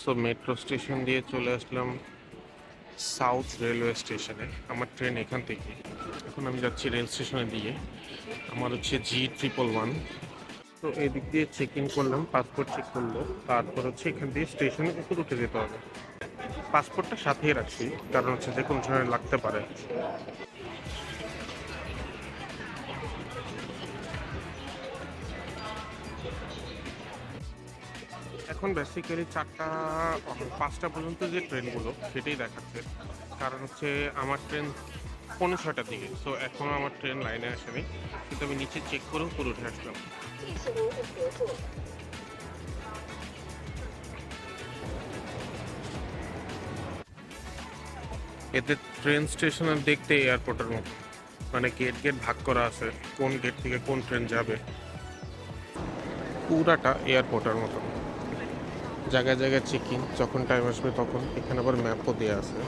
So metro station দিয়ে চলে আসলাম south railway স্টেশনে আমার ট্রেন এখান থেকে। এখন আমি যাচ্ছি রেল স্টেশনের দিয়ে আমার হচ্ছে জি ট্রিপল ওয়ান তো এদিক দিয়ে চেক ইন করলাম পাসপোর্ট চেক করল। তারপর হচ্ছে এখান দিয়ে স্টেশনে উপর উঠে যেতে হবে। পাসপোর্টটা সাথেই রাখছি, কারণ হচ্ছে যে কোনো সময় লাগতে পারে। এখন বেসিক্যালি চারটা পাঁচটা পর্যন্ত যে ট্রেনগুলো, সেটাই দেখাচ্ছে। কারণ হচ্ছে আমার ট্রেন পনেরো ছটার দিকে সো এখনও আমার ট্রেন লাইনে আসেনি। কিন্তু আমি নিচে চেক করেও পুরো উঠে আসলাম। এতে ট্রেন স্টেশনের দেখতে এয়ারপোর্টের মতো। মানে গেট গেট ভাগ করা আছে, কোন গেট থেকে কোন ট্রেন যাবে। পুরাটা এয়ারপোর্টের মতো। জায়গায় জায়গায় চেকিং যখন টাইম আসবে তখন এখানে আবার ম্যাপও দেওয়া আছে।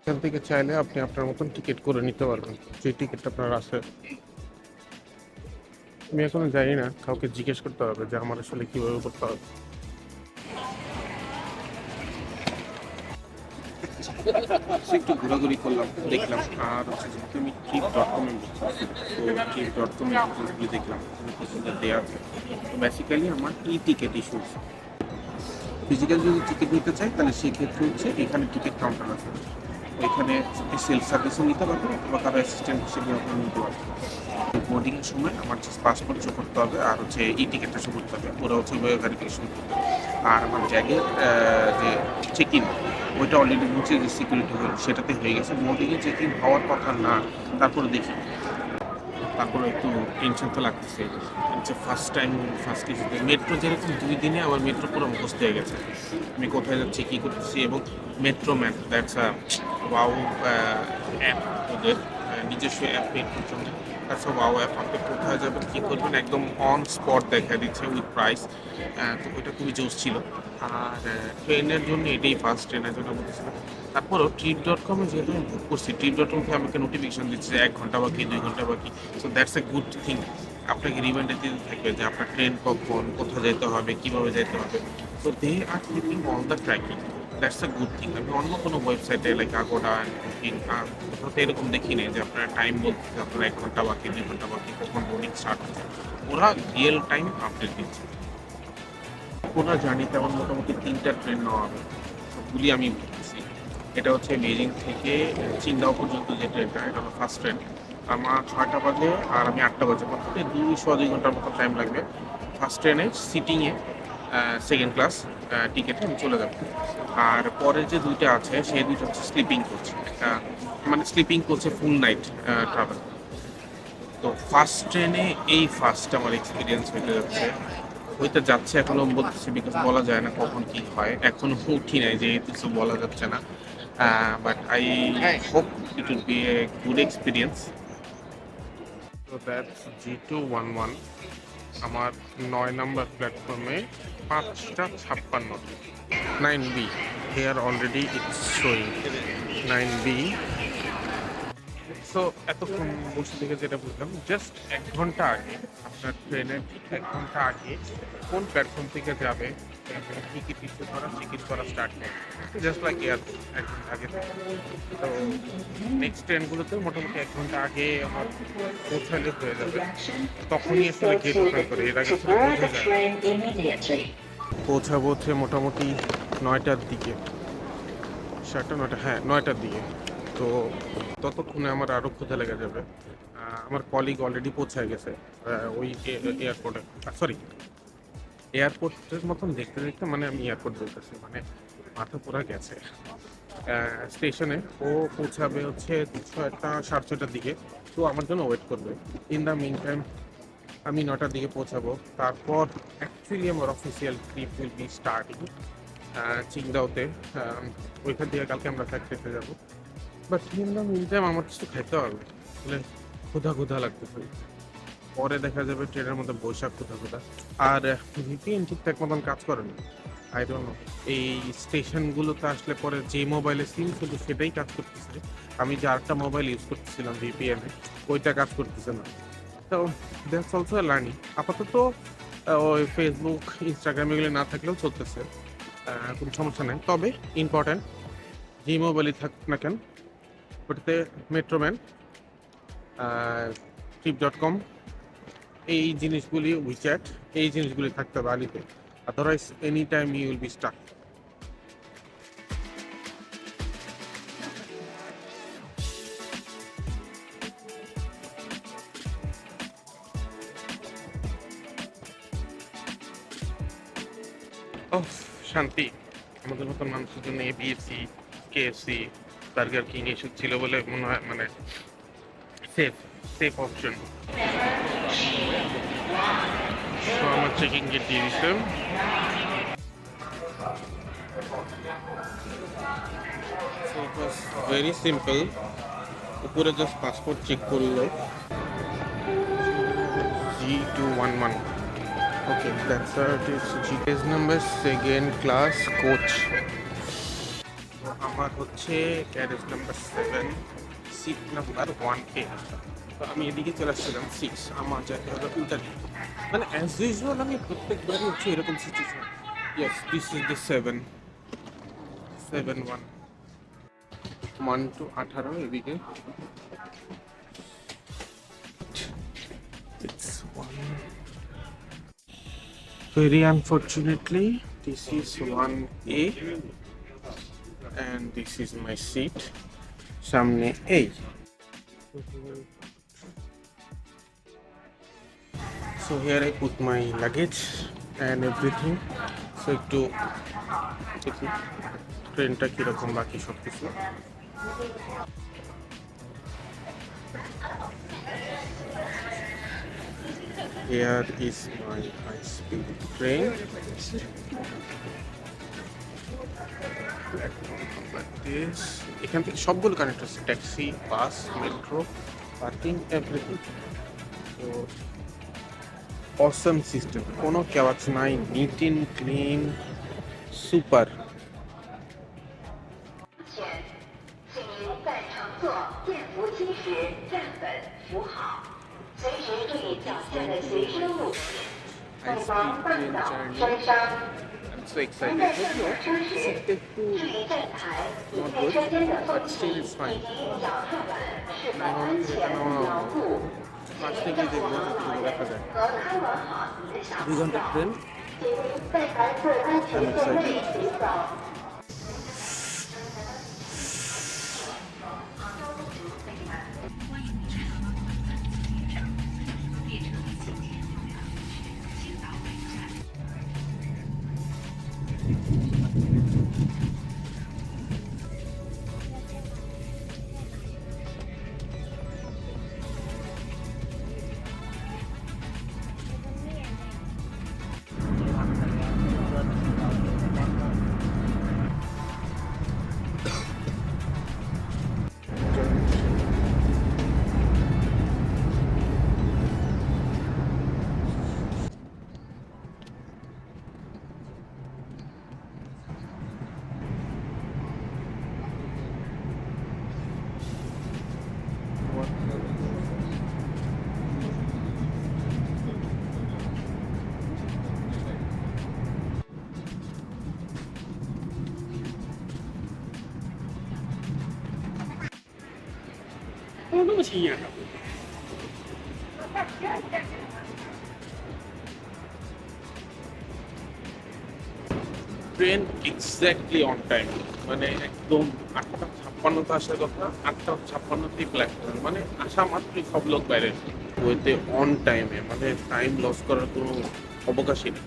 এখান থেকে চাইলে আপনি আপনার মতন টিকিট করে নিতে পারবেন। যে টিকিটটা আপনার আছে। আমি এখনও জানি না, কাউকে জিজ্ঞেস করতে হবে যে আমার আসলে কীভাবে করতে হবে। একটু ঘোরাঘুরি করলাম, দেখলাম। আর হচ্ছে দেখলাম দেওয়া বেসিক্যালি আমার যদি টিকিট নিতে তাহলে সেক্ষেত্রে হচ্ছে এখানে টিকিট কাউন্টার আছে। এখানে সেলফ সার্ভিসও নিতে পারবেন অথবা কারও অ্যাসিস্ট্যান্ট হিসেবে আপনি নিতে পারবেন। বোর্ডিংয়ের সময় আমার জাস্ট পাসপোর্ট শো করতে হবে আর হচ্ছে ই টিকিটটা শো করতে হবে। ওরা হচ্ছে ভেরিফিকেশন করতে হবে। আর আমার ব্যাগের যে চেক ইন ওইটা অলরেডি হচ্ছে যে সিকিউরিটি সেটাতে হয়ে গেছে। বোর্ডিংয়ে চেক ইন হওয়ার কথা না, তারপরে দেখি। তারপরে একটু টেনশন তো লাগতেছে। হচ্ছে ফার্স্ট টাইম ফার্স্ট কিছুতে মেট্রো যেরকম দুই দিনে আমার মেট্রো পুরো মুখস্থ হয়ে গেছে। আমি কোথায় যাচ্ছি, কী করতেছি এবং metro man that's a wow app ওদের নিজস্ব অ্যাপ মেট্রোর জন্য আ ওয়াও অ্যাপ আপনি কোথায় যাবেন কী করবেন? একদম অন স্পট দেখা দিচ্ছে উইথ প্রাইস তো ওইটা খুবই জোস ছিল। আর ট্রেনের জন্য এটাই ফার্স্ট ট্রেনের জন্য বলতেছিলাম তারপরও ট্রিপ ডট কমে যেহেতু আমি বুক করছি ট্রিপ ডট কমকে আমাকে নোটিফিকেশন দিচ্ছে এক ঘণ্টা বাকি, দুই ঘণ্টা বাকি। So that's a good thing আপনাকে রিমাইন্ডার দিতে থাকবে যে আপনার ট্রেন কখন, কোথায় যেতে হবে, কীভাবে যেতে হবে। তো they are keeping all the tracking that's a good thing আমি অন্য কোনো ওয়েবসাইটে লাইক আগোডা কোথাও এরকম দেখি নেই যে আপনার টাইম বলতে আপনার এক ঘণ্টা বাকি, দুই ঘণ্টা বাকি, কখন বোর্ডিং স্টার্ট হচ্ছে ওরা রিয়েল টাইম আপডেট দিচ্ছে। পুরো জার্নিতে আমার মোটামুটি তিনটা ট্রেন নেওয়া হবে। সবগুলি আমি বুঝছি এটা হচ্ছে বেজিং থেকে চিংদাও পর্যন্ত যে ট্রেনটা এটা হলো ফার্স্ট ট্রেন আমার ছয়টা বাজে আর আমি আটটা বাজে। মোটামুটি দুই ছ দুই ঘণ্টার মতো টাইম লাগবে। ফার্স্ট ট্রেনে সিটিংয়ে সেকেন্ড ক্লাস টিকিটে আমি চলে যাব। আর পরে যে দুইটা আছে, সেই দুইটা হচ্ছে স্লিপিং কোচ মানে স্লিপিং কোচে ফুল নাইট ট্রাভেল তো ফার্স্ট ট্রেনে এই ফার্স্ট আমার এক্সপিরিয়েন্স হইতে যাচ্ছে। হইতে যাচ্ছে এখনও বলতেছি বিকজ বলা যায় না কখন কি হয়। এখনও উঠি নাই যে কিছু বলা যাচ্ছে না। But I hope it will be a good experience G two one one আমার নয় নম্বর প্ল্যাটফর্মে পাঁচটা ছাপ্পান্ন। Nine B here already it's showing nine B so এতক্ষণ বসে থেকে যেটা বুঝলাম জাস্ট এক ঘণ্টা আগে, আপনার ট্রেনের ঠিক এক ঘণ্টা আগে কোন প্ল্যাটফর্ম থেকে যাবে টিকিট ইস্যু করা টিকিট করা স্টার্ট করে। জাস্ট লাইক এয়ারপোর্ট এক ঘণ্টা আগে। তো নেক্সট ট্রেনগুলোতে মোটামুটি এক ঘণ্টা আগে আমার পৌঁছালে হয়ে যাবে। তখনই আসলে গেট ওপেন করে এর আগে. পৌঁছাবো হচ্ছে মোটামুটি নয়টার দিকে। সাতটা নয়টা হ্যাঁ নয়টার দিকে। তো ততক্ষণে আমার আরও ক্ষুধা লেগে যাবে। আমার কলিগ অলরেডি পৌঁছায় গেছে ওই এয়ারপোর্টে সরি এয়ারপোর্টের মতন দেখতে দেখতে মানে আমি এয়ারপোর্ট বলতেছি মানে মাথা পুরা গেছে। স্টেশনে ও পৌঁছাবে হচ্ছে ছয়টা সাড়ে ছটার দিকে। তো আমার জন্য ওয়েট করবে। ইন দ্য মিন টাইম আমি নটার দিকে পৌঁছাবো। তারপর অ্যাকচুয়ালি আমার official trip will be starting চিংদাওতে। ওইখান থেকে কালকে আমরা ফ্যাক্টরিতে যাব। But in the meantime আমার কিছু খাইতে হবে। আসলে ক্ষুধা ক্ষুধা লাগতেছে। পরে দেখা যাবে ট্রেনের মধ্যে বৈশাখ কোথাও কোথাও আর ভিপিএন ঠিকঠাক মতন কাজ করে না আই ডোন্ট নো এই স্টেশনগুলোতে আসলে পরে যে মোবাইলে সিম ছিল সেটাই কাজ করতেছে। আমি যে আরেকটা মোবাইল ইউজ করতেছিলাম ভিপিএন ওইটা কাজ করতেছে না। তো দ্যাটস অলসো লার্নিং আপাতত ওই ফেসবুক ইনস্টাগ্রাম এগুলো না থাকলেও চলতেছে। কোনো সমস্যা নেই। তবে ইম্পর্ট্যান্ট যে মোবাইলই থাক না কেন, ওটাতে মেট্রোম্যান ট্রিপ ডট কম এই জিনিসগুলি উইচ্যাট এই জিনিসগুলি থাকতে হবে আলিতে otherwise any time you will be stuck শান্তি। আমাদের মতন মানুষের জন্য এবিএসসি কেএফসি বার্গার কিং এসব ছিল বলে মনে হয় মানে সেফ সেফ অপশন তো আমার চেকিং গেট দিয়ে দিচ্ছে So it very simple. উপরে জাস্ট পাসপোর্ট চেক করল G two one one okay that's it is number second class coach আমার হচ্ছে carriage number seven seat number one কে তো আমি এদিকে চলে আসছিলাম সিক্স আমার হবে উল্টা দিকে মানে অ্যাজ ইউজুয়াল আমি প্রত্যেকবারই হচ্ছে এরকম situation yes this is the seven seven one one two আঠারো এদিকে. Very unfortunately, this is 1A and this is my seat. সামনে এই So here I put my luggage and everything. So একটু দেখি ট্রেনটা কীরকম বাকি সব কিছু Here is my high speed train. এখান থেকে সবগুলো কানেক্ট আছে taxi bus metro parking everything তো অসম সিস্টেম কোনো কেওয়াজ নাই neat and clean super 前，请您在乘坐电扶梯时站稳扶好，随时注意脚下的随身物品，以防绊倒、摔伤。 I'm so 您 excited. 在上下车时，注意站台、离开车间的缝隙以及脚踏板是否安全牢固。 পাশ থেকেই দেখব দেখা দুই ঘণ্টার train tinha. Train exactly on time মানে একদম আটটা ছাপ্পান্নতে আসার কথা আটটা ছাপ্পান্নতেই ব্ল্যাক কালার মানে আসা মাত্রই সব লোক বাইরে ওইতে অন টাইমে মানে টাইম লস করার কোনো অবকাশই নেই।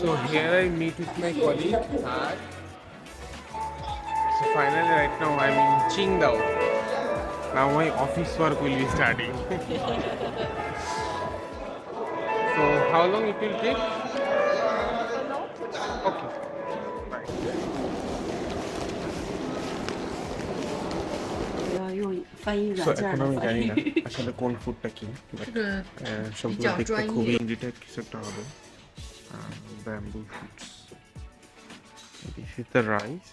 So here I meet with my colleague Thad. So finally, right now I'm in Qingdao. Now my office work will be starting. so how long it will take? Okay. Bye. 用翻译 So 软件 এখন 来 আমি 翻 জানি 译 না。আসলে কোন ফুডটা কি But, 这个 আহ, সবগুলো较 দেখতে 专业 খুবই ইন্ডিটেড কিছু একটা হবে bamboo foods this is the rice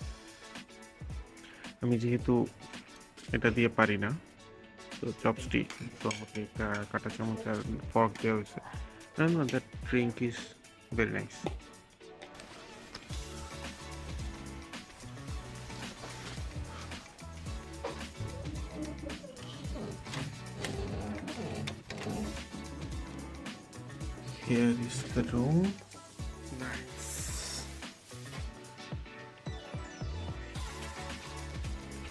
আমি যেহেতু এটা দিয়ে পারি না, তো চপস্টিক তো আমাকে কাটা চামচ আর ফর্ক দেওয়া হয়েছে না that drink is very nice Here is the room.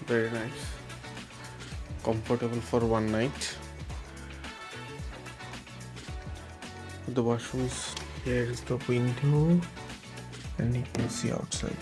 Very nice. Comfortable for one night. The washroom is here is the window and you can see outside.